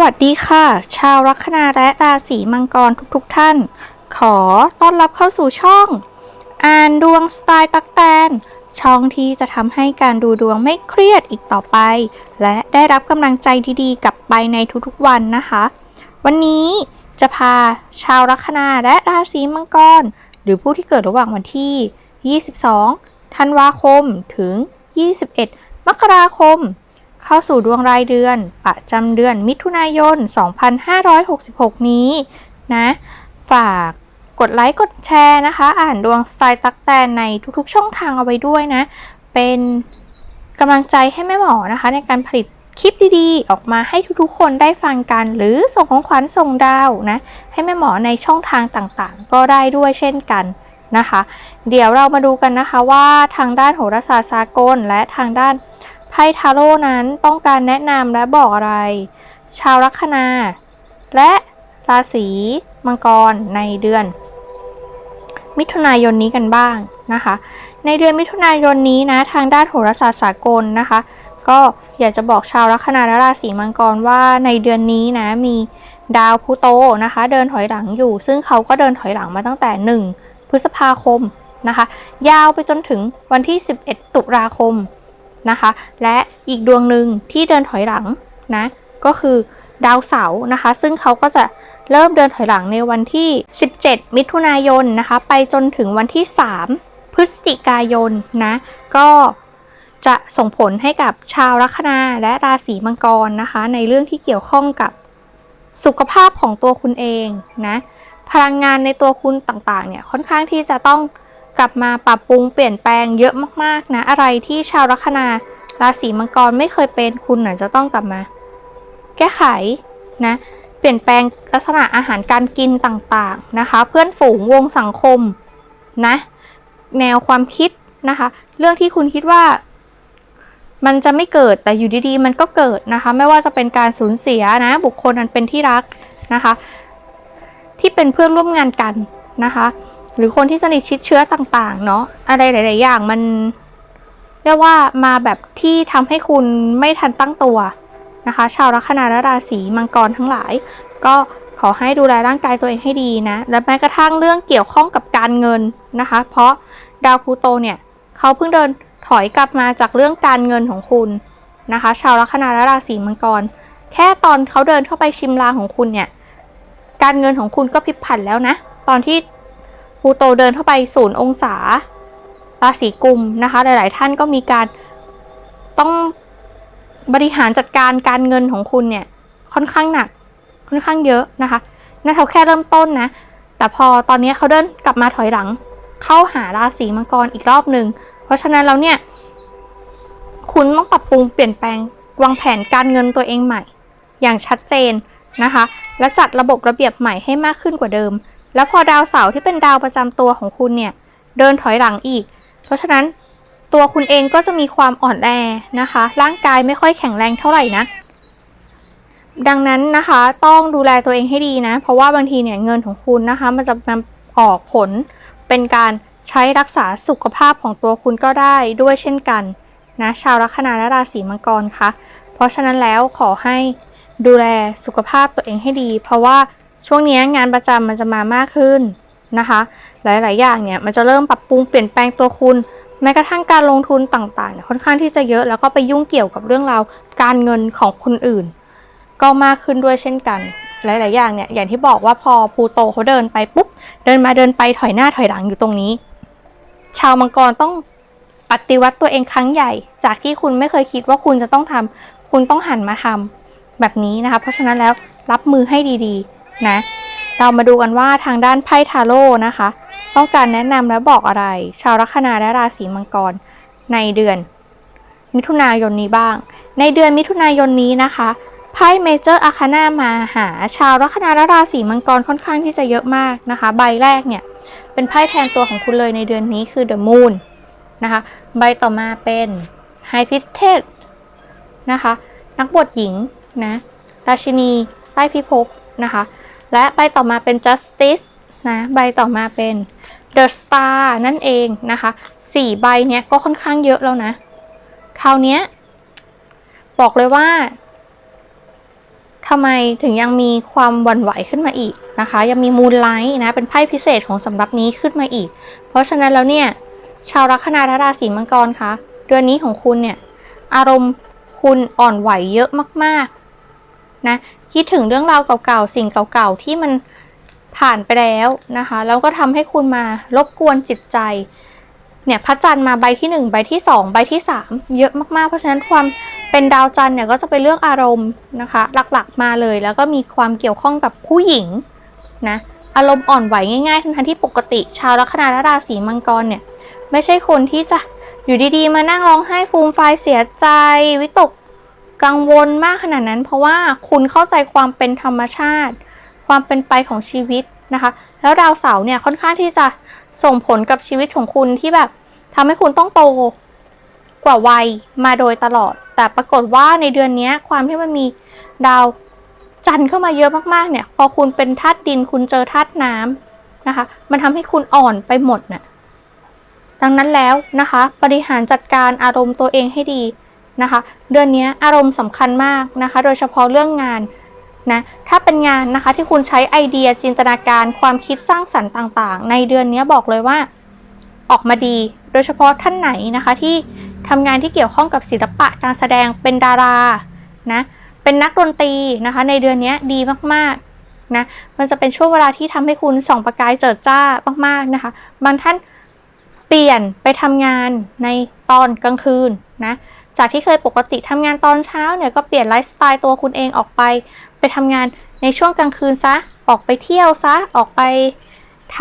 วัสดีค่ะ ชาวลัคนาและราศีมังกรทุกๆทท่าน ขอต้อนรับเข้าสู่ช่อง อ่านดวงสไตล์ตักแตน ช่องที่จะทำให้การดูดวงไม่เครียดอีกต่อไป และได้รับกำลังใจดีๆ กลับไปในทุกๆวันนะคะ วันนี้จะพาชาวลัคนาและราศีมังกร หรือผู้ที่เกิดระหว่างวันที่ 22 ธันวาคมถึง 21 มกราคม เข้าสู่ดวงรายเดือน ประจำเดือนมิถุนายน 2566 นี้นะ ฝากกดไลค์กดแชร์นะคะ อ่านดวงสไตล์ตักแตนในทุกๆช่องทางเอาไว้ด้วยนะ เป็นกำลังใจให้แม่หมอนะคะ ในการผลิตคลิปดีๆ ออกมาให้ทุกๆคนได้ฟังกัน หรือส่งของขวัญส่งดาวนะ ให้แม่หมอในช่องทางต่างๆ ก็ได้ด้วยเช่นกันนะคะ เดี๋ยวเรามาดูกันนะคะว่าทางด้านโหราศาสตร์สากลและทางด้าน ไพ่ทาโร่นั้นต้องการแนะนำและบอกอะไร ชาวลัคนา และราศีมังกรในเดือน มิถุนายนนี้กันบ้างนะคะ ในเดือนมิถุนายนนี้นะทางด้านโหราศาสตร์สากลนะคะ ก็อยากจะบอกชาวลัคนาและราศีมังกรว่าในเดือนนี้นะมีดาวพลูโตนะคะ เดินถอยหลังอยู่ ซึ่งเขาก็เดินถอยหลังมาตั้งแต่ 1 พฤษภาคมนะคะ ยาวไปจนถึงวันที่ 11 ตุลาคม นะคะ และอีกดวงหนึ่งที่เดินถอยหลังนะก็คือดาวเสาร์นะคะ ซึ่งเขาก็จะเริ่มเดินถอยหลังในวันที่ 17 มิถุนายนนะคะ ไปจนถึงวันที่ 3 พฤศจิกายนนะ ก็จะส่งผลให้กับชาวลัคนาและราศีมังกรนะคะ ในเรื่องที่เกี่ยวข้องกับสุขภาพของตัวคุณเองนะ พลังงานในตัวคุณต่างๆ เนี่ยค่อนข้างที่จะต้อง ลับมาปรับปรุงเปลี่ยนแปลงเยอะมากๆนะ อะไรที่ชาวลัคนาราศีมังกรไม่เคยเป็นคุณน่ะจะต้องกลับมา แก้ไขนะ เปลี่ยนแปลงลักษณะอาหารการกินต่างๆนะคะ เพื่อนฝูงวงสังคมนะ แนวความคิดนะคะ เรื่องที่คุณคิดว่า มันจะไม่เกิดแต่อยู่ดีๆ มันก็เกิดนะคะ ไม่ว่าจะเป็นการสูญเสียนะ บุคคลนั้นเป็นที่รักนะคะ ที่เป็นเพื่อนร่วมงานกันนะคะ หรือคนที่สนิทชิดเชื้อต่างๆ เนาะอะไรหลาย ๆ อย่างมันเรียกว่ามาแบบที่ทำให้คุณไม่ทันตั้งตัวนะคะ ชาวลัคนาและราศีมังกรทั้งหลาย ก็ขอให้ดูแลร่างกายตัวเองให้ดีนะ และแม้กระทั่งเรื่องเกี่ยวข้องกับการเงินนะคะ เพราะดาวพลูโตเนี่ยเขาเพิ่งเดินถอยกลับมาจากเรื่องการเงินของคุณนะคะ ชาวลัคนาและราศีมังกร แค่ตอนเขาเดินเข้าไปชิมลางของคุณเนี่ย การเงินของคุณก็พลิกผันแล้วนะ ตอนที่ พลูโตเดินเข้าไปศูนย์องศาราศีกุมนะคะ หลาย ๆ ท่านก็มีการต้องบริหารจัดการการเงินของคุณเนี่ยค่อนข้างหนักค่อนข้างเยอะนะคะนั่นเขาแค่เริ่มต้นนะ แต่พอตอนนี้เขาเดินกลับมาถอยหลัง เข้าหาราศีมังกรอีกรอบหนึ่งเพราะฉะนั้นแล้วเนี่ย คุณต้องปรับปรุงเปลี่ยนแปลงวางแผนการเงินตัวเองใหม่ อย่างชัดเจนนะคะ และจัดระบบระเบียบใหม่ให้มากขึ้นกว่าเดิม แล้วพอดาวเสาร์ที่เป็นดาวประจำตัวของคุณเนี่ยเดินถอยหลังอีก เพราะฉะนั้นตัวคุณเองก็จะมีความอ่อนแอนะคะ ร่างกายไม่ค่อยแข็งแรงเท่าไหร่นะดังนั้นนะคะต้องดูแลตัวเองให้ดีนะ เพราะว่าบางทีเนี่ยเงินของคุณนะคะ มันจะมาออกผลเป็นการใช้รักษาสุขภาพของตัวคุณก็ได้ด้วยเช่นกันนะชาวลัคนาและราศีมังกรคะเพราะฉะนั้นแล้วขอให้ดูแลสุขภาพตัวเองให้ดี เพราะว่า ช่วงนี้งานประจำมันจะมามากขึ้นนะคะ หลาย ๆ อย่างเนี่ยมันจะเริ่มปรับปรุงเปลี่ยนแปลงตัวคุณแม้กระทั่งการลงทุนต่างๆ ค่อนข้างที่จะเยอะแล้วก็ไปยุ่งเกี่ยวกับเรื่องราวการเงินของคนอื่น ก็มากขึ้นด้วยเช่นกัน หลาย ๆ อย่างเนี่ยอย่างที่บอกว่าพอพูโตเขาเดินไปปุ๊บเดินมาเดินไปถอยหน้าถอยหลังอยู่ตรงนี้ ชาวมังกรต้องปฏิวัติตัวเองครั้งใหญ่ จากที่คุณไม่เคยคิดว่าคุณจะต้องทำคุณต้องหันมาทำแบบนี้นะคะ เพราะฉะนั้นแล้วรับมือให้ดีๆ นะ เรามาดูกันว่าทางด้านไพ่ทาโร่นะคะ ต้องการแนะนำและบอกอะไร ชาวลัคนาและราศีมังกรในเดือน มิถุนายนนี้บ้าง ในเดือนมิถุนายนนี้นะคะไพ่เมเจอร์อาคานามาหา ชาวลัคนาและราศีมังกรค่อนข้างที่จะเยอะมากนะคะ ใบแรกเนี่ย เป็นไพ่แทนตัวของคุณเลยในเดือนนี้คือ The Moon นะคะ ใบต่อมาเป็น High p r i e s t e s s นะคะ นักบวชหญิงนะ ราชินี ใต้พิภพนะคะ และใบต่อมาเป็น justice นะใบต่อมาเป็น the star นั่นเองนะคะสี่ใบเนี้ยก็ค่อนข้างเยอะแล้วนะ คราวเนี้ยบอกเลยว่าทำไมถึงยังมีความหวั่นไหวขึ้นมาอีกนะคะ ยังมีมูนไลท์นะ เป็นไพ่พิเศษของสำรับนี้ขึ้นมาอีก เพราะฉะนั้นแล้วเนี่ย ชาวลัคนาราศีมังกรคะเดือนนี้ของคุณเนี่ย อารมณ์คุณอ่อนไหวเยอะมากๆนะ คิดถึงเรื่องราวเก่าๆ สิ่งเก่าๆ ที่มันผ่านไปแล้วนะคะ แล้วก็ทำให้คุณมารบกวนจิตใจ เนี่ยพระจันทร์มาใบที่หนึ่งใบที่สองใบที่สามเยอะมากๆ เพราะฉะนั้นความเป็นดาวจันทร์เนี่ยก็จะเป็นเรื่องอารมณ์นะคะ หลักๆมาเลย แล้วก็มีความเกี่ยวข้องกับผู้หญิงนะอารมณ์อ่อนไหวง่ายๆทั้งที่ปกติ ชาวลัคนาและราศีมังกรเนี่ย ไม่ใช่คนที่จะอยู่ดีๆ มานั่งร้องไห้ฟูมไฟเสียใจ วิตก กังวลมากขนาดนั้น เพราะว่าคุณเข้าใจความเป็นธรรมชาติ ความเป็นไปของชีวิตนะคะ แล้วดาวเสาร์เนี่ยค่อนข้างที่จะส่งผลกับชีวิตของคุณที่แบบทำให้คุณต้องโตกว่าวัยมาโดยตลอด แต่ปรากฏว่าในเดือนนี้ความที่มันมีดาวจันทร์เข้ามาเยอะมากๆเนี่ย พอคุณเป็นธาตุดินคุณเจอธาตุน้ำนะคะ มันทำให้คุณอ่อนไปหมดน่ะดังนั้นแล้วนะคะ บริหารจัดการอารมณ์ตัวเองให้ดี นะคะ เดือนนี้อารมณ์สำคัญมากนะคะ โดยเฉพาะเรื่องงานนะ ถ้าเป็นงานนะคะที่คุณใช้ไอเดียจินตนาการความคิดสร้างสรรค์ต่างๆ ในเดือนนี้บอกเลยว่าออกมาดี โดยเฉพาะท่านไหนนะคะที่ทำงานที่เกี่ยวข้องกับศิลปะการแสดงเป็นดารานะ เป็นนักดนตรีนะคะ ในเดือนนี้ดีมากๆนะ มันจะเป็นช่วงเวลาที่ทำให้คุณส่องประกายเจิดจ้ามากๆนะคะ บางท่านเปลี่ยนไปทำงานในตอนกลางคืนนะ จากที่เคยปกติทำงานตอนเช้าเนี่ยก็เปลี่ยนไลฟ์สไตล์ตัวคุณเองออกไป ไปทำงานในช่วงกลางคืนซะ ออกไปเที่ยวซะ ออกไปท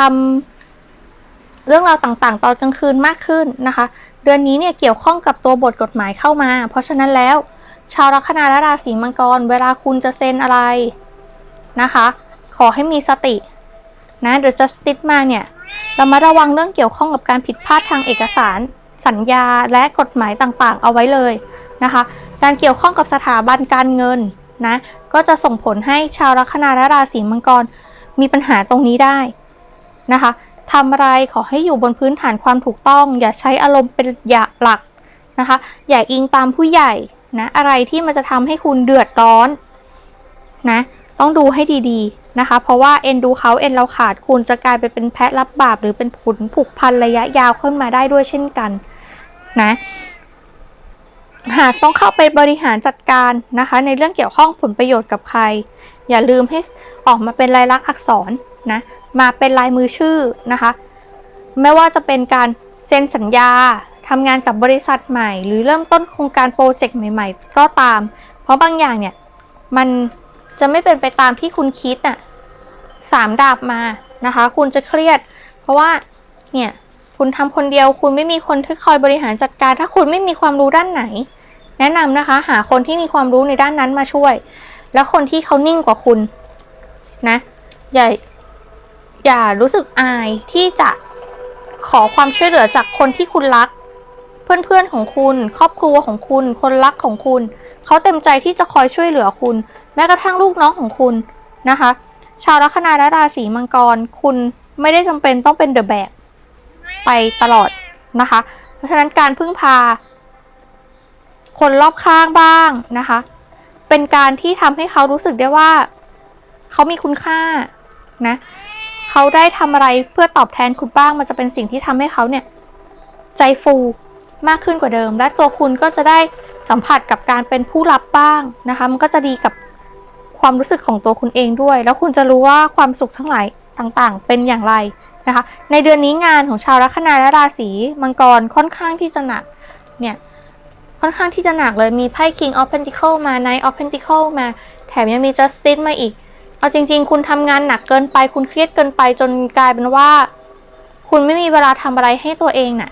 ำเรื่องราวต่างๆ ตอนกลางคืนมากขึ้นนะคะ เดือนนี้เนี่ยเกี่ยวข้องกับตัวบทกฎหมายเข้ามา เพราะฉะนั้นแล้ว ชาวลัคนาและราศีมังกร เวลาคุณจะเซ็นอะไรนะคะ ขอให้มีสตินะเดี๋ยวจะติดมาเนี่ยเรามาระวังเรื่องเกี่ยวข้องกับการผิดพลาดทางเอกสาร สัญญาและกฎหมายต่างๆ เอาไว้เลยนะคะ การเกี่ยวข้องกับสถาบันการเงินนะก็จะส่งผลให้ชาวลัคนาและราศีมังกรมีปัญหาตรงนี้ได้นะคะทำอะไรขอให้อยู่บนพื้นฐานความถูกต้อง อย่าใช้อารมณ์เป็นอย่าหลักนะคะ อย่าอิงตามผู้ใหญ่นะอะไรที่มันจะทำให้คุณเดือดร้อนนะต้องดูให้ดีๆนะคะ เพราะว่าเอ็นดูเขาเอ็นเราขาดคุณจะกลายไปเป็นแพะรับบาปหรือเป็นผลผูกพันระยะยาวขึ้นมาได้ด้วยเช่นกัน นะ หากต้องเข้าไปบริหารจัดการนะคะ ในเรื่องเกี่ยวข้องผลประโยชน์กับใคร อย่าลืมให้ออกมาเป็นลายลักษณ์อักษรนะ มาเป็นลายมือชื่อนะคะ ไม่ว่าจะเป็นการเซ็นสัญญาทำงานกับบริษัทใหม่ หรือเริ่มต้นโครงการโปรเจกต์ใหม่ ๆ ก็ตาม เพราะบางอย่างเนี่ย มันจะไม่เป็นไปตามที่คุณคิดน่ะสามดาบมานะคะ คุณจะเครียด เพราะว่าเนี่ย คุณทำคนเดียว คุณไม่มีคนที่คอยบริหารจัดการ ถ้าคุณไม่มีความรู้ด้านไหน แนะนำนะคะ หาคนที่มีความรู้ในด้านนั้นมาช่วย แล้วคนที่เขานิ่งกว่าคุณนะ อย่าอย่ารู้สึกอายที่จะขอความช่วยเหลือจากคนที่คุณรัก เพื่อนๆของคุณ ครอบครัวของคุณ คนรักของคุณ เขาเต็มใจที่จะคอยช่วยเหลือคุณ แม้กระทั่งลูกน้องของคุณนะคะ ชาวลัคนาและราศีมังกร คุณไม่ได้จำเป็นต้องเป็นเดอะแบก ไปตลอดนะคะ เพราะฉะนั้นการพึ่งพา คนรอบข้างบ้างนะคะ เป็นการที่ทำให้เขารู้สึกได้ว่า เขามีคุณค่านะเขาได้ทำอะไรเพื่อตอบแทนคุณบ้าง มันจะเป็นสิ่งที่ทำให้เขาเนี่ยใจฟูมากขึ้นกว่าเดิม และตัวคุณก็จะได้สัมผัสกับการเป็นผู้รับบ้างนะคะ มันก็จะดีกับความรู้สึกของตัวคุณเองด้วย แล้วคุณจะรู้ว่าความสุขทั้งหลายต่างๆ เป็นอย่างไร นะคะ ในเดือนนี้งานของชาวลัคนาและราศีมังกรค่อนข้างที่จะหนัก เนี่ย ค่อนข้างที่จะหนักเลย มีไพ่ King of Pentacle มา Knight of Pentacle มา แถมยังมี Justice มาอีก เอาจริง ๆ คุณทำงานหนักเกินไป คุณเครียดเกินไปจนกลายเป็นว่า คุณไม่มีเวลาทำอะไรให้ตัวเองน่ะ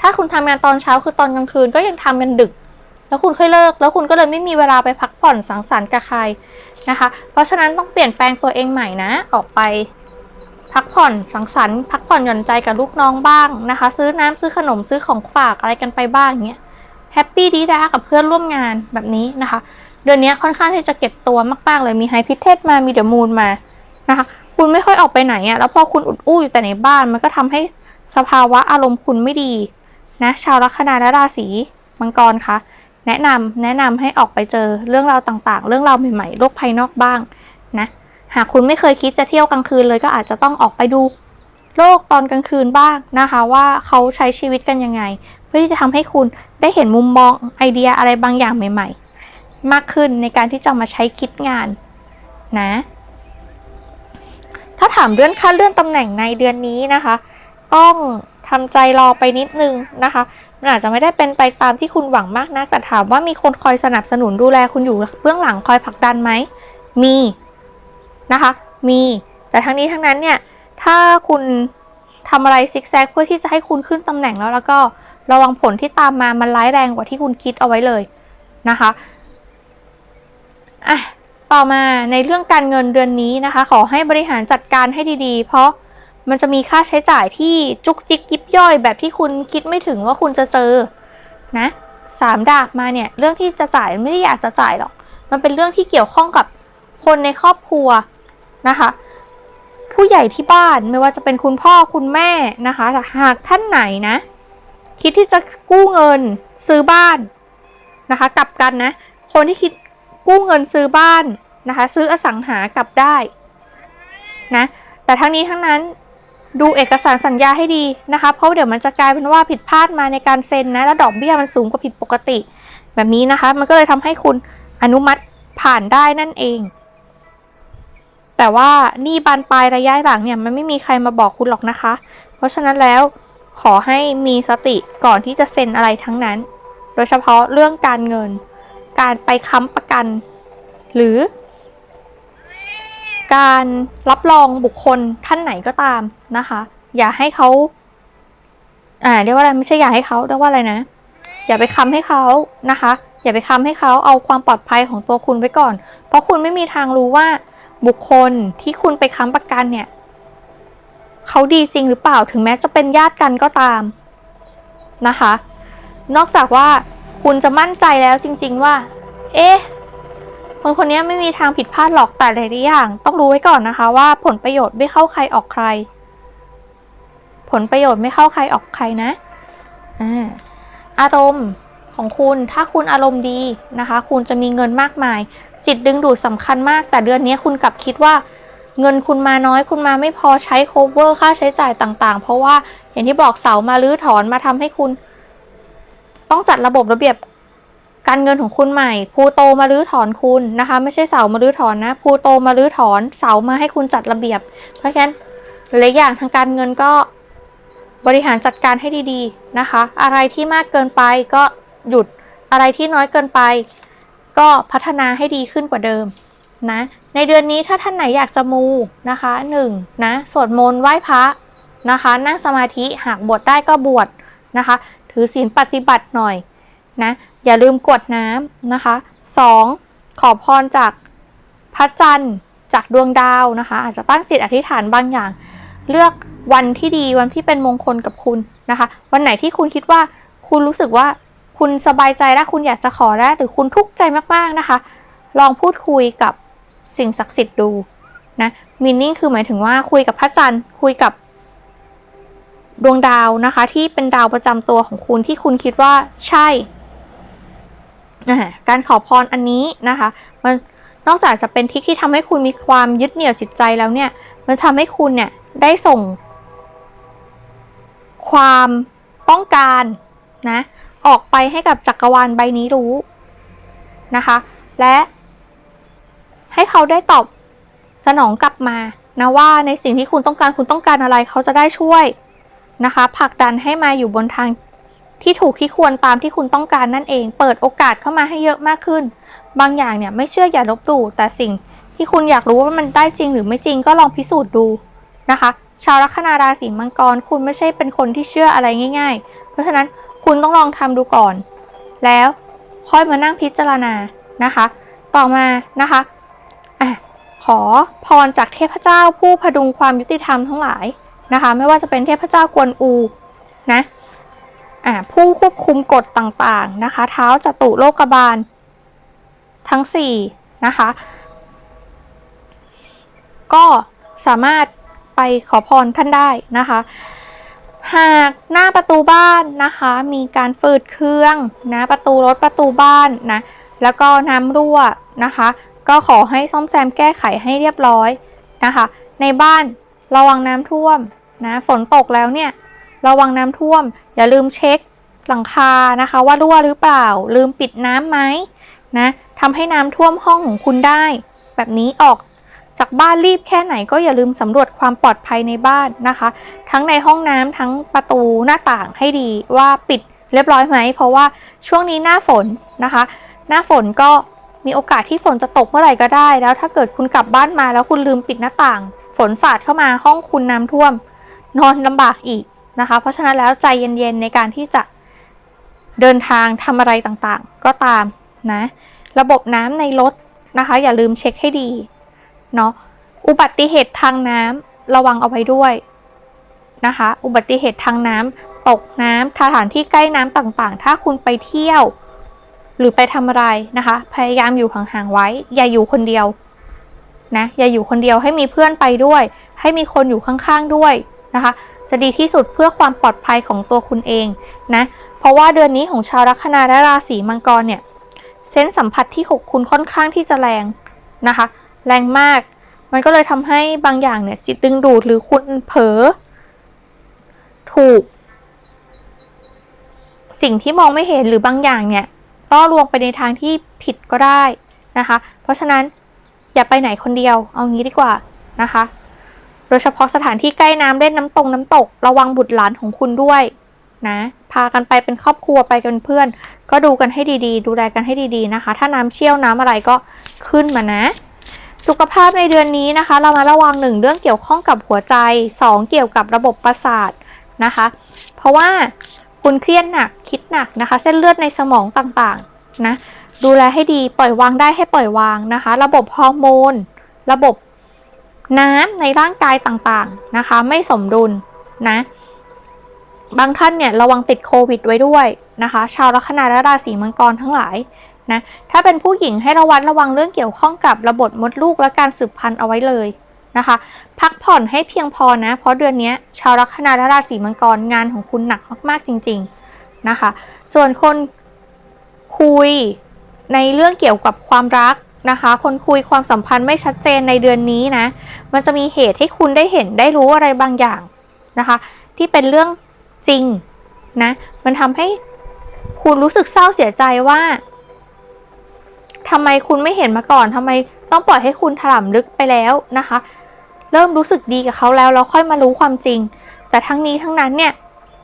ถ้าคุณทำงานตอนเช้าคือตอนกลางคืนก็ยังทำกันดึกแล้วคุณค่อยเลิก แล้วคุณก็เลยไม่มีเวลาไปพักผ่อนสังสรรค์กับใครนะคะ เพราะฉะนั้นต้องเปลี่ยนแปลงตัวเองใหม่นะ ออกไป พักผ่อนสังสรรค์พักผ่อนหย่อนใจกับลูกน้องบ้างนะคะ ซื้อน้ำซื้อขนมซื้อของฝากอะไรกันไปบ้างเงี้ยแฮปปี้ดีด้ากับเพื่อนร่วมงานแบบนี้นะคะ เดือนนี้ค่อนข้างที่จะเก็บตัวมากๆเลยมีไฮพิเทสมามีเดอะมูนมานะคะ คุณไม่ค่อยออกไปไหนอะ่ะแล้วพอคุณอุดอู้อยู่แต่ในบ้าน มันก็ทำให้สภาวะอารมณ์คุณไม่ดีนะชาวลัคนาและราศีมังกรคะแนะนำแนะนำให้ออกไปเจอเรื่องราวต่างๆ เรื่องราวใหม่ๆโลกภายนอกบ้างนะ หากคุณไม่เคยคิดจะเที่ยวกลางคืนเลยก็อาจจะต้องออกไปดู โลกตอนกลางคืนบ้างนะคะ ว่าเขาใช้ชีวิตกันยังไง เพื่อที่จะทำให้คุณได้เห็นมุมมองไอเดียอะไรบางอย่างใหม่ ๆ มากขึ้นในการที่จะมาใช้คิดงานนะ ถ้าถามเลื่อนขั้นเลื่อนตำแหน่งในเดือนนี้นะคะ ต้องทำใจรอไปนิดนึงนะคะมันอาจจะไม่ได้เป็นไปตามที่คุณหวังมากนะแต่ถามว่ามีคนคอยสนับสนุนดูแลคุณอยู่เบื้องหลังคอยผลักดันไหม มี นะคะ มี แต่ทั้งนี้ทั้งนั้นเนี่ย ถ้าคุณทำอะไรซิกแซกเพื่อที่จะให้คุณขึ้นตำแหน่งแล้วแล้วก็ระวังผลที่ตามมามันร้ายแรงกว่าที่คุณคิดเอาไว้เลยนะคะอะต่อมาในเรื่องการเงินเดือนนี้นะคะ ขอให้บริหารจัดการให้ดีๆ เพราะมันจะมีค่าใช้จ่ายที่จุกจิกยิบย่อยแบบที่คุณคิดไม่ถึงว่าคุณจะเจอนะสามดาบมาเนี่ย เรื่องที่จะจ่ายไม่ได้อยากจะจ่ายหรอก มันเป็นเรื่องที่เกี่ยวข้องกับคนในครอบครัว นะคะ ผู้ใหญ่ที่บ้านไม่ว่าจะเป็นคุณพ่อคุณแม่นะคะแต่หากท่านไหนนะ คิดที่จะกู้เงินซื้อบ้านนะคะ กลับกันนะ คนที่คิดกู้เงินซื้อบ้านนะคะ ซื้ออสังหากลับได้นะแต่ทั้งนี้ทั้งนั้นดูเอกสารสัญญาให้ดีนะคะ เพราะเดี๋ยวมันจะกลายเป็นว่าผิดพลาดมาในการเซ็นนะ แล้วดอกเบี้ยมันสูงกว่าผิดปกติ แบบนี้นะคะ มันก็เลยทำให้คุณอนุมัติผ่านได้นั่นเอง แต่ว่านี่บานปลายระยะหลังเนี่ยมันไม่มีใครมาบอกคุณหรอกนะคะ เพราะฉะนั้นแล้วขอให้มีสติก่อนที่จะเซ็นอะไรทั้งนั้น โดยเฉพาะเรื่องการเงิน การไปค้ำประกัน หรือ การรับรองบุคคลท่านไหนก็ตามนะคะ อย่าให้เขาอ่าเรียกว่าอะไรไม่ใช่อย่าให้เขาเรียกว่าอะไรนะ อย่าไปค้ำให้เขานะคะ อย่าไปค้ำให้เขาเอาความปลอดภัยของตัวคุณไว้ก่อน เพราะคุณไม่มีทางรู้ว่า บุคคลที่คุณไปค้ำประกันเนี่ยเขาดีจริงหรือเปล่าถึงแม้จะเป็นญาติกันก็ตามนะคะ นอกจากว่าคุณจะมั่นใจแล้วจริง ๆว่า เอ๊ะคนคนนี้ไม่มีทางผิดพลาดหรอกแต่หลายอย่าง ต้องรู้ไว้ก่อนนะคะว่าผลประโยชน์ไม่เข้าใครออกใคร ผลประโยชน์ไม่เข้าใครออกใครนะอ่าอารมณ์ของคุณถ้าคุณอารมณ์ดีนะคะ คุณจะมีเงินมากมาย จิตดึงดูดสำคัญมาก แต่เดือนนี้คุณกลับคิดว่า เงินคุณมาน้อยคุณมาไม่พอใช้ cover ค่าใช้จ่ายต่างๆ เพราะว่าอย่างที่บอกเสามาลื้อถอนมาทำให้คุณ ต้องจัดระบบระเบียบการเงินของคุณใหม่พูโตมาลื้อถอนคุณนะคะ ไม่ใช่เสามาลื้อถอนนะพูโตมาลื้อถอนเสามาให้คุณจัดระเบียบ เพราะฉะนั้นหลายอย่างทางการเงินก็บริหารจัดการให้ดีๆนะคะ อะไรที่มากเกินไปก็หยุดอะไรที่น้อยเกินไป ก็พัฒนาให้ดีขึ้นกว่าเดิมนะในเดือนนี้ถ้าท่านไหนอยากจะมูนะคะหนึ่งนะสวดมนต์ไหว้พระนะคะนั่งสมาธิหากบวชได้ก็บวชนะคะ ถือศีลปฏิบัติหน่อยนะอย่าลืมกวดน้ำนะคะ 2. ขอพรจากพระจันทร์จากดวงดาวนะคะ อาจจะตั้งจิตอธิษฐานบางอย่าง เลือกวันที่ดีวันที่เป็นมงคลกับคุณนะคะ วันไหนที่คุณคิดว่าคุณรู้สึกว่า คุณสบายใจและคุณอยากจะขอแล้วหรือคุณทุกข์ใจมากๆนะคะ ลองพูดคุยกับสิ่งศักดิ์สิทธิ์ดูนะมินนิ่งคือหมายถึงว่าคุยกับพระจันทร์คุยกับดวงดาวนะคะ ที่เป็นดาวประจำตัวของคุณที่คุณคิดว่าใช่การขอพรอันนี้นะคะ มันนอกจากจะเป็นทิศที่ทำให้คุณมีความยึดเหนี่ยวจิตใจแล้วเนี่ย มันทำให้คุณเนี่ยได้ส่ง ความต้องการนะ ออกไปให้กับจักรวาลใบนี้รู้นะคะ และให้เขาได้ตอบสนองกลับมานะว่าในสิ่งที่คุณต้องการคุณต้องการอะไรเขาจะได้ช่วยนะคะผลักดันให้มาอยู่บนทางที่ถูกที่ควรตามที่คุณต้องการนั่นเอง เปิดโอกาสเข้ามาให้เยอะมากขึ้น บางอย่างเนี่ยไม่เชื่ออย่าลบหลู่แต่สิ่งที่คุณอยากรู้ว่ามันได้จริงหรือไม่จริงก็ลองพิสูจน์ดูนะคะ ชาวลัคนาราศีมังกรคุณไม่ใช่เป็นคนที่เชื่ออะไรง่าย ๆ เพราะฉะนั้น คุณต้องลองทำดูก่อน แล้วค่อยมานั่งพิจารณานะคะ ต่อมานะคะอะขอพรจากเทพเจ้าผู้พดุงความยุติธรรมทั้งหลายนะคะ ไม่ว่าจะเป็นเทพเจ้ากวนอูนะอ่าผู้ควบคุมกฎต่างๆนะคะเท้าจตุโลกบาล ทั้ง4นะคะก็สามารถไปขอพรท่านได้นะคะ หากหน้าประตูบ้านนะคะ มีการฝืดเครื่องนะประตูรถประตูบ้านนะแล้วก็น้ำรั่วนะคะ ก็ขอให้ซ่อมแซมแก้ไขให้เรียบร้อยนะคะ ในบ้านระวังน้ำท่วมนะฝนตกแล้วเนี่ยระวังน้ำท่วม อย่าลืมเช็คหลังคานะคะ ว่ารั่วหรือเปล่า ลืมปิดน้ำไหมนะทำให้น้ำท่วมห้องของคุณได้ แบบนี้ออก จากบ้านรีบแค่ไหนก็อย่าลืมสำรวจความปลอดภัยในบ้านนะคะ ทั้งในห้องน้ำทั้งประตูหน้าต่างให้ดีว่าปิดเรียบร้อยไหม เพราะว่าช่วงนี้หน้าฝนนะคะ หน้าฝนก็มีโอกาสที่ฝนจะตกเมื่อไหร่ก็ได้ แล้วถ้าเกิดคุณกลับบ้านมาแล้วคุณลืมปิดหน้าต่าง ฝนสาดเข้ามาห้องคุณน้ำท่วม นอนลำบากอีกนะคะ เพราะฉะนั้นแล้วใจเย็นๆในการที่จะเดินทางทำอะไรต่างๆ ก็ตามนะ ระบบน้ำในรถนะคะ อย่าลืมเช็คให้ดี เนาะอุบัติเหตุทางน้ำระวังเอาไว้ด้วยนะคะ อุบัติเหตุทางน้ำตกน้ำสถานที่ใกล้น้ำต่างๆ ถ้าคุณไปเที่ยว หรือไปทำอะไรนะคะ พยายามอยู่ห่างๆไว้ อย่าอยู่คนเดียวนะอย่าอยู่คนเดียวให้มีเพื่อนไปด้วย ให้มีคนอยู่ข้างๆด้วยนะคะ จะดีที่สุดเพื่อความปลอดภัยของตัวคุณเองนะเพราะว่าเดือนนี้ของชาวลัคนาและราศีมังกรเนี่ยเซนส์สัมผัสที่ 6 คุณค่อนข้างที่จะแรงนะคะ แรงมาก มันก็เลยทำให้บางอย่างเนี่ยจิตดึงดูดหรือคุณเผลอถูก สิ่งที่มองไม่เห็นหรือบางอย่างเนี่ยล่อลวงไปในทางที่ผิดก็ได้นะคะ เพราะฉะนั้นอย่าไปไหนคนเดียว เอางี้ดีกว่านะคะ โดยเฉพาะสถานที่ใกล้น้ำเล่นน้ำตรงน้ำตก ระวังบุตรหลานของคุณด้วยนะ พากันไปเป็นครอบครัวไปกันเพื่อน ก็ดูกันให้ดีๆ ดูแลกันให้ดีๆนะคะ ถ้าน้ำเชี่ยวน้ำอะไรก็ขึ้นมานะ สุขภาพในเดือนนี้นะคะ เรามาระวังหนึ่งเรื่องเกี่ยวข้องกับหัวใจ 2 เกี่ยวกับระบบประสาทนะคะ เพราะว่าคุณเครียดหนักคิดหนักนะคะ เส้นเลือดในสมองต่างๆนะดูแลให้ดีปล่อยวางได้ให้ปล่อยวางนะคะ ระบบฮอร์โมน ระบบน้ำในร่างกายต่างๆนะคะ ไม่สมดุลนะบางท่านเนี่ยระวังติดโควิดไว้ด้วยนะคะ ชาวลัคนาและราศีมังกรทั้งหลาย นะถ้าเป็นผู้หญิงให้ระวัดระวังเรื่องเกี่ยวข้องกับระบบมดลูกและการสืบพันธุ์เอาไว้เลยนะคะ พักผ่อนให้เพียงพอนะ เพราะเดือนนี้ชาวลัคนาและราศีมังกรงานของคุณหนักมากๆจริง ๆนะคะ ส่วนคนคุยในเรื่องเกี่ยวกับความรักนะคะ คนคุยความสัมพันธ์ไม่ชัดเจนในเดือนนี้นะ มันจะมีเหตุให้คุณได้เห็นได้รู้อะไรบางอย่างนะคะ ที่เป็นเรื่องจริงนะ มันทำให้คุณรู้สึกเศร้าเสียใจว่า ทำไมคุณไม่เห็นมาก่อนทำไมต้องปล่อยให้คุณถล่มลึกไปแล้วนะคะ เริ่มรู้สึกดีกับเขาแล้วแล้วค่อยมารู้ความจริง แต่ทั้งนี้ทั้งนั้นเนี่ย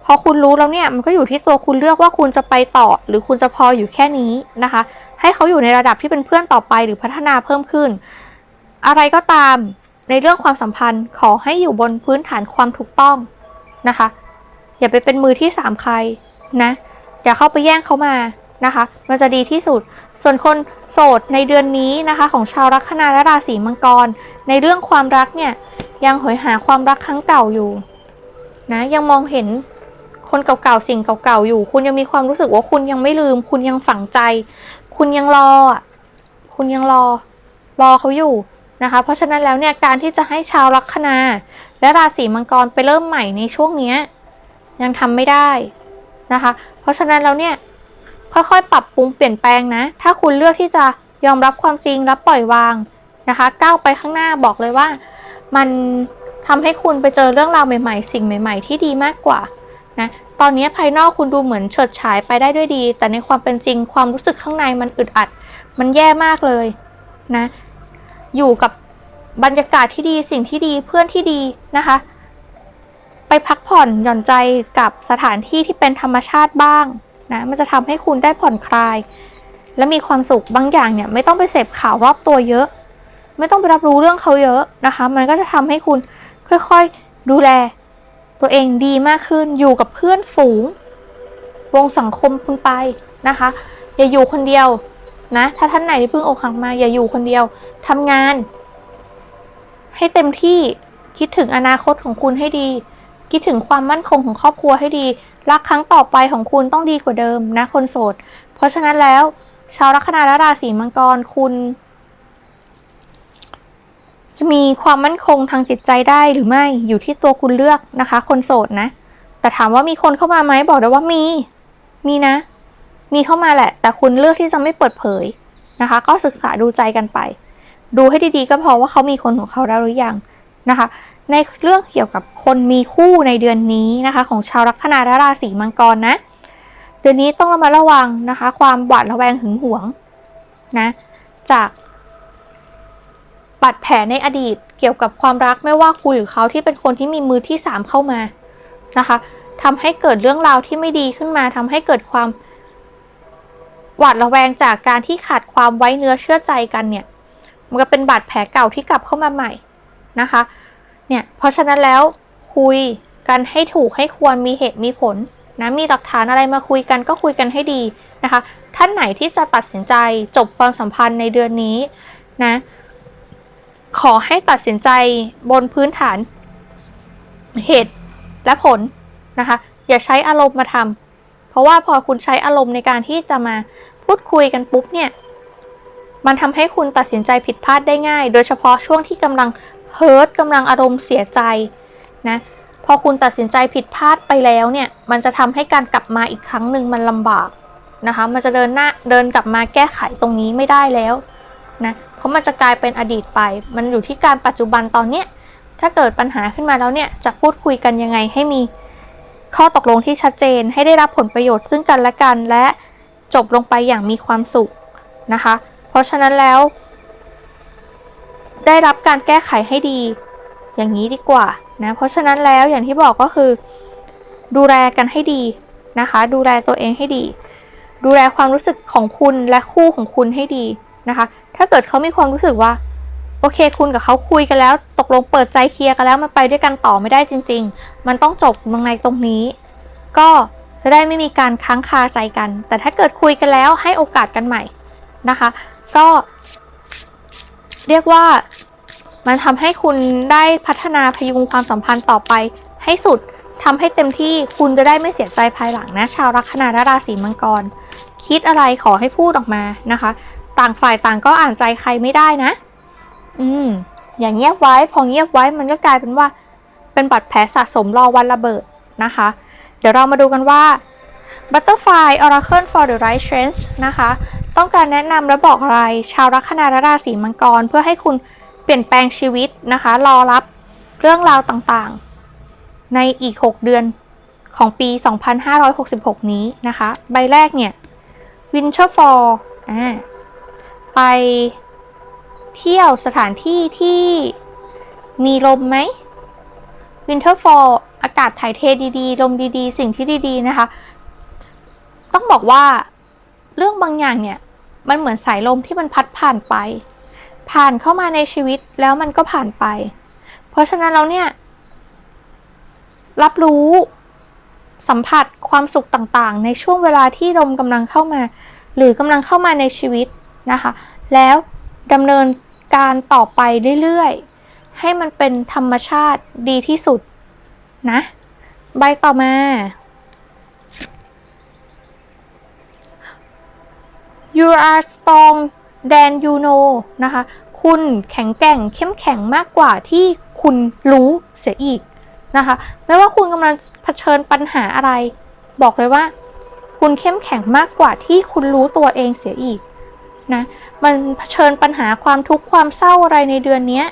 พอคุณรู้แล้วเนี่ยมันก็อยู่ที่ตัวคุณเลือกว่าคุณจะไปต่อ หรือคุณจะพออยู่แค่นี้นะคะ ให้เขาอยู่ในระดับที่เป็นเพื่อนต่อไปหรือพัฒนาเพิ่มขึ้น อะไรก็ตามในเรื่องความสัมพันธ์ขอให้อยู่บนพื้นฐานความถูกต้องนะคะ อย่าไปเป็นมือที่สามใครนะอย่าเข้าไปแย่งเขามา นะคะ มันจะดีที่สุด ส่วนคนโสดในเดือนนี้นะคะ ของชาวลัคนาและราศีมังกร ในเรื่องความรักเนี่ยยังหอยหาความรักครั้งเก่าอยู่นะยังมองเห็นคนเก่าๆสิ่งเก่าๆอยู่ คุณยังมีความรู้สึกว่าคุณยังไม่ลืม คุณยังฝังใจ คุณยังรออะคุณยังรอรอเขาอยู่นะคะ เพราะฉะนั้นแล้วเนี่ยการที่จะให้ชาวลัคนา และราศีมังกรไปเริ่มใหม่ในช่วงเนี้ยยังทำไม่ได้นะคะ เพราะฉะนั้นแล้วเนี่ย ค่อยๆ ปรับปรุงเปลี่ยนแปลงนะ ถ้าคุณเลือกที่จะยอมรับความจริงรับปล่อยวางนะคะ ก้าวไปข้างหน้าบอกเลยว่า มันทำให้คุณไปเจอเรื่องราวใหม่ๆ สิ่งใหม่ ๆ ที่ดีมากกว่านะตอนนี้ภายนอกคุณดูเหมือนเฉิดฉายไปได้ด้วยดี แต่ในความเป็นจริงความรู้สึกข้างในมันอึดอัด มันแย่มากเลยนะ อยู่กับบรรยากาศที่ดีสิ่งที่ดีเพื่อนที่ดีนะคะ ไปพักผ่อนหย่อนใจกับสถานที่ที่เป็นธรรมชาติบ้าง นะมันจะทำให้คุณได้ผ่อนคลาย และมีความสุขบางอย่างเนี่ยไม่ต้องไปเสพข่าวรอบตัวเยอะ ไม่ต้องไปรับรู้เรื่องเขาเยอะนะคะ มันก็จะทำให้คุณค่อยๆดูแล ตัวเองดีมากขึ้นอยู่กับเพื่อนฝูง วงสังคมคุณไปนะคะ อย่าอยู่คนเดียวนะถ้าท่านไหนที่เพิ่งอกหักมาอย่าอยู่คนเดียวทำงาน ให้เต็มที่คิดถึงอนาคตของคุณให้ดี คิดถึงความมั่นคงของครอบครัวให้ดี รักครั้งต่อไปของคุณต้องดีกว่าเดิมนะคนโสด เพราะฉะนั้นแล้ว ชาวลัคนาและราศีมังกรคุณ จะมีความมั่นคงทางจิตใจได้หรือไม่อยู่ที่ตัวคุณเลือกนะคะ คนโสดนะ แต่ถามว่ามีคนเข้ามาไหมบอกได้ว่ามี มีนะ มีเข้ามาแหละ แต่คุณเลือกที่จะไม่เปิดเผยนะคะ ก็ศึกษาดูใจกันไป ดูให้ดีๆ ก็พอว่าเขามีคนของเขาแล้วหรือยังนะคะ ในเรื่องเกี่ยวกับคนมีคู่ในเดือนนี้นะคะ ของชาวลัคนาและราศีมังกรนะ เดือนนี้ต้องระมัดระวังนะคะ ความหวาดระแวงหึงหวงนะจากบาดแผลในอดีตเกี่ยวกับความรักไม่ว่าคุณหรือเขาที่เป็นคนที่มีมือที่สามเข้ามานะคะทำให้เกิดเรื่องราวที่ไม่ดีขึ้นมาทำให้เกิดความหวาดระแวงจากการที่ขาดความไว้เนื้อเชื่อใจกันเนี่ย มันก็เป็นบาดแผลเก่าที่กลับเข้ามาใหม่นะคะ เนี่ย เพราะฉะนั้นแล้วคุยกันให้ถูกให้ควรมีเหตุมีผลนะมีหลักฐานอะไรมาคุยกันก็คุยกันให้ดีนะคะ ท่านไหนที่จะตัดสินใจจบความสัมพันธ์ในเดือนนี้นะขอให้ตัดสินใจบนพื้นฐานเหตุและผลนะคะ อย่าใช้อารมณ์มาทำเพราะว่าพอคุณใช้อารมณ์ในการที่จะมาพูดคุยกันปุ๊บเนี่ยมันทำให้คุณตัดสินใจผิดพลาดได้ง่าย โดยเฉพาะช่วงที่กำลัง เฮิร์ตกำลังอารมณ์เสียใจนะพอคุณตัดสินใจผิดพลาดไปแล้วเนี่ย มันจะทำให้การกลับมาอีกครั้งหนึ่งมันลำบากนะคะ มันจะเดินหน้าเดินกลับมาแก้ไขตรงนี้ไม่ได้แล้วนะ เพราะมันจะกลายเป็นอดีตไป มันอยู่ที่การปัจจุบันตอนเนี้ย ถ้าเกิดปัญหาขึ้นมาแล้วเนี่ย จะพูดคุยกันยังไงให้มีข้อตกลงที่ชัดเจน ให้ได้รับผลประโยชน์ซึ่งกันและกัน และจบลงไปอย่างมีความสุขนะคะ เพราะฉะนั้นแล้ว ได้รับการแก้ไขให้ดี อย่างนี้ดีกว่านะเพราะฉะนั้นแล้วอย่างที่บอกก็คือ ดูแลกันให้ดีนะคะ ดูแลตัวเองให้ดี ดูแลความรู้สึกของคุณและคู่ของคุณให้ดีนะคะ ถ้าเกิดเขามีความรู้สึกว่าโอเคคุณกับเขาคุยกันแล้ว ตกลงเปิดใจเคลียร์กันแล้วมันไปด้วยกันต่อไม่ได้จริง ๆ มันต้องจบลงในตรงนี้ ก็จะได้ไม่มีการค้างคาใจกัน แต่ถ้าเกิดคุยกันแล้วให้โอกาสกันใหม่นะคะ ก็ เรียกว่า มันทำให้คุณได้พัฒนาพยุงความสัมพันธ์ต่อไปให้สุดทำให้เต็มที่คุณจะได้ไม่เสียใจภายหลังนะ ชาวลัคนาและราศีมังกร คิดอะไรขอให้พูดออกมานะคะ ต่างฝ่ายต่างก็อ่านใจใครไม่ได้นะ อืม อย่างเงียบไว้ พอเงียบไว้มันก็กลายเป็นว่า เป็นบาดแผลสะสมรอวันระเบิดนะคะ เดี๋ยวเรามาดูกันว่า Butterfly Oracle for the Right Change นะคะ ต้องการแนะนำและบอกอะไร ชาวลัคนาราศีมังกร เพื่อให้คุณเปลี่ยนแปลงชีวิตนะคะ รอรับเรื่องราวต่างๆ ในอีก 6 เดือนของปี 2566 นี้นะคะ ใบแรกเนี่ย Winterfall อ่าไปเที่ยวสถานที่ที่มีลมไหม Winterfall อากาศถ่ายเทดีๆ ลมดีๆ สิ่งที่ดีๆ นะคะ ต้องบอกว่าเรื่องบางอย่างเนี่ย มันเหมือนสายลมที่มันพัดผ่านไป ผ่านเข้ามาในชีวิตแล้วมันก็ผ่านไป เพราะฉะนั้นเราเนี่ย รับรู้สัมผัสความสุขต่างๆ ในช่วงเวลาที่ลมกำลังเข้ามา หรือกำลังเข้ามาในชีวิตนะคะ แล้วดำเนินการต่อไปเรื่อยๆ ให้มันเป็นธรรมชาติดีที่สุดนะ ใบต่อมา you are strong than you know นะคะ คุณแข็งแกร่งเข้มแข็งมากกว่าที่คุณรู้เสียอีกนะคะ ไม่ว่าคุณกำลังเผชิญปัญหาอะไร บอกเลยว่า คุณเข้มแข็งมากกว่าที่คุณรู้ตัวเองเสียอีกนะ มันเผชิญปัญหาความทุกข์ความเศร้าอะไรในเดือนนี้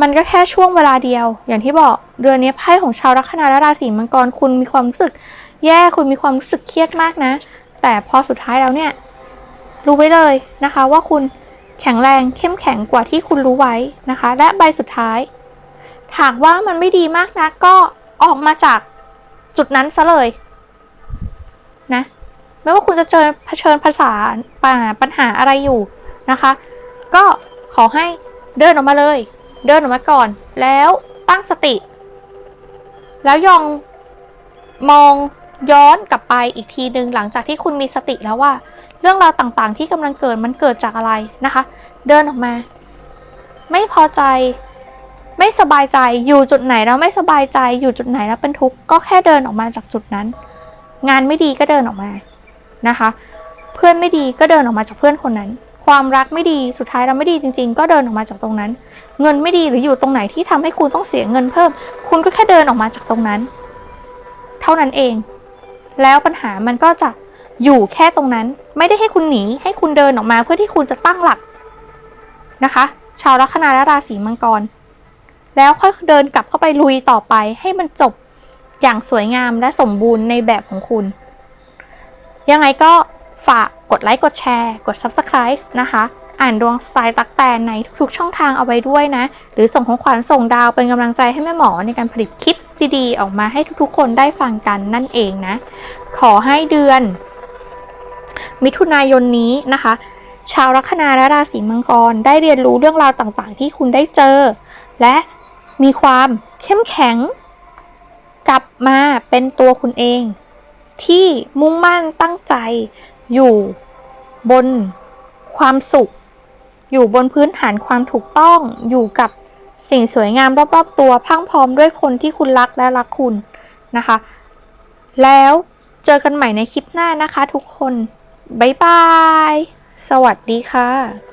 มันก็แค่ช่วงเวลาเดียว อย่างที่บอกเดือนนี้ไพ่ของชาวลัคนาและราศีมังกรคุณมีความรู้สึก แย่คุณมีความรู้สึกเครียดมากนะ แต่พอสุดท้ายแล้วเนี่ย รู้ไว้เลยนะคะว่าคุณแข็งแรงเข้มแข็งกว่าที่คุณรู้ไว้นะคะ และใบสุดท้ายหากว่ามันไม่ดีมากนะก็ออกมาจากจุดนั้นซะเลยนะไม่ว่าคุณจะเจอเผชิญภาษาปัญหาอะไรอยู่นะคะ ก็ขอให้เดินออกมาเลย เดินออกมาก่อน แล้วตั้งสติ แล้วยองมอง ย้อนกลับไปอีกทีหนึ่งหลังจากที่คุณมีสติแล้วว่า เรื่องราวต่างๆ ที่กำลังเกิดมันเกิดจากอะไรนะคะ เดินออกมา ไม่พอใจ ไม่สบายใจอยู่จุดไหนแล้วไม่สบายใจอยู่จุดไหนแล้วเป็นทุกข์ก็แค่เดินออกมาจากจุดนั้น งานไม่ดีก็เดินออกมานะคะ เพื่อนไม่ดีก็เดินออกมาจากเพื่อนคนนั้น ความรักไม่ดีสุดท้ายเราไม่ดีจริง ๆ ก็เดินออกมาจากตรงนั้น เงินไม่ดีหรืออยู่ตรงไหนที่ทำให้คุณต้องเสียเงินเพิ่ม คุณก็แค่เดินออกมาจากตรงนั้น เท่านั้นเอง แล้วปัญหามันก็จะอยู่แค่ตรงนั้น ไม่ได้ให้คุณหนี ให้คุณเดินออกมาเพื่อที่คุณจะตั้งหลักนะคะ ชาวลัคนาและราศีมังกร แล้วค่อยเดินกลับเข้าไปลุยต่อไป ให้มันจบอย่างสวยงามและสมบูรณ์ในแบบของคุณ ยังไงก็ฝากกดไลค์กดแชร์ กด Subscribe นะคะ อ่านดวงสไตล์ตักแตนในทุกๆช่องทางเอาไว้ด้วยนะ หรือส่งของขวัญส่งดาวเป็นกำลังใจให้แม่หมอในการผลิตคลิปดีๆออกมาให้ทุกๆ คนได้ฟังกันนั่นเองนะ ขอให้เดือน มิถุนายนนี้นะคะ ชาวลัคนาและราศีมังกรได้เรียนรู้เรื่องราวต่างๆ ที่คุณได้เจอ และมีความเข้มแข็ง กลับมาเป็นตัวคุณเอง ที่มุ่งมั่นตั้งใจอยู่บนความสุข อยู่บนพื้นฐานความถูกต้อง อยู่กับสิ่งสวยงามรอบๆตัวพังพร้อมด้วยคนที่คุณรักและรักคุณนะคะ แล้วเจอกันใหม่ในคลิปหน้านะคะทุกคน บ๊ายบาย สวัสดีค่ะ